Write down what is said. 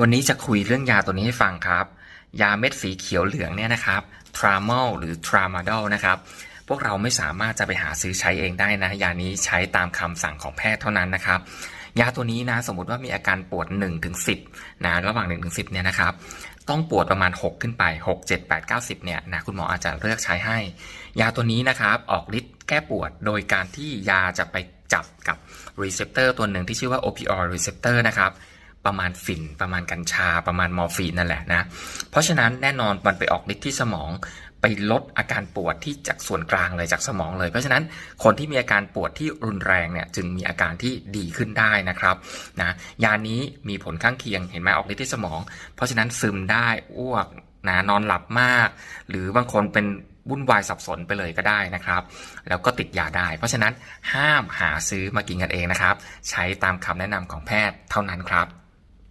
วันนี้จะคุยเรื่องยาตัวนี้ให้ฟังครับ ยาเม็ดสีเขียวเหลืองเนี่ยนะครับทรามอลหรือทรามาดอลนะครับ พวกเราไม่สามารถจะไปหาซื้อใช้เองได้นะ ยานี้ใช้ตามคำสั่งของแพทย์เท่านั้นนะครับ ยาตัวนี้นะสมมติว่ามีอาการปวด1ถึง10 นะระหว่าง1ถึง10 เนี่ยนะครับ ต้องปวดประมาณ 6 ขึ้นไป 6 7 8 9 10 เนี่ยนะคุณหมออาจจะเลือกใช้ให้ ยาตัวนี้นะครับออกฤทธิ์แก้ปวดโดยการที่ยาจะไปจับกับรีเซพเตอร์ตัวหนึ่งที่ชื่อว่า opioid receptor นะครับ ประมาณฝิ่น ประมาณกัญชา ประมาณมอร์ฟีนนั่นแหละนะ เพราะฉะนั้นแน่นอนมันไปออกฤทธิ์ที่สมองไปลดอาการปวดที่จากส่วนกลางเลยจากสมองเลย เพราะฉะนั้นคนที่มีอาการปวดที่รุนแรงเนี่ยจึงมีอาการที่ดีขึ้นได้นะครับนะยานี้มีผลข้างเคียงเห็นไหมออกฤทธิ์ที่สมอง เพราะฉะนั้นซึมได้อ้วกนะนอนหลับมาก หรือบางคนเป็นวุ่นวายสับสนไปเลยก็ได้นะครับ แล้วก็ติดยาได้ เพราะฉะนั้นห้ามหาซื้อมากินกันเองนะครับ ใช้ตามคำแนะนำของแพทย์เท่านั้นครับ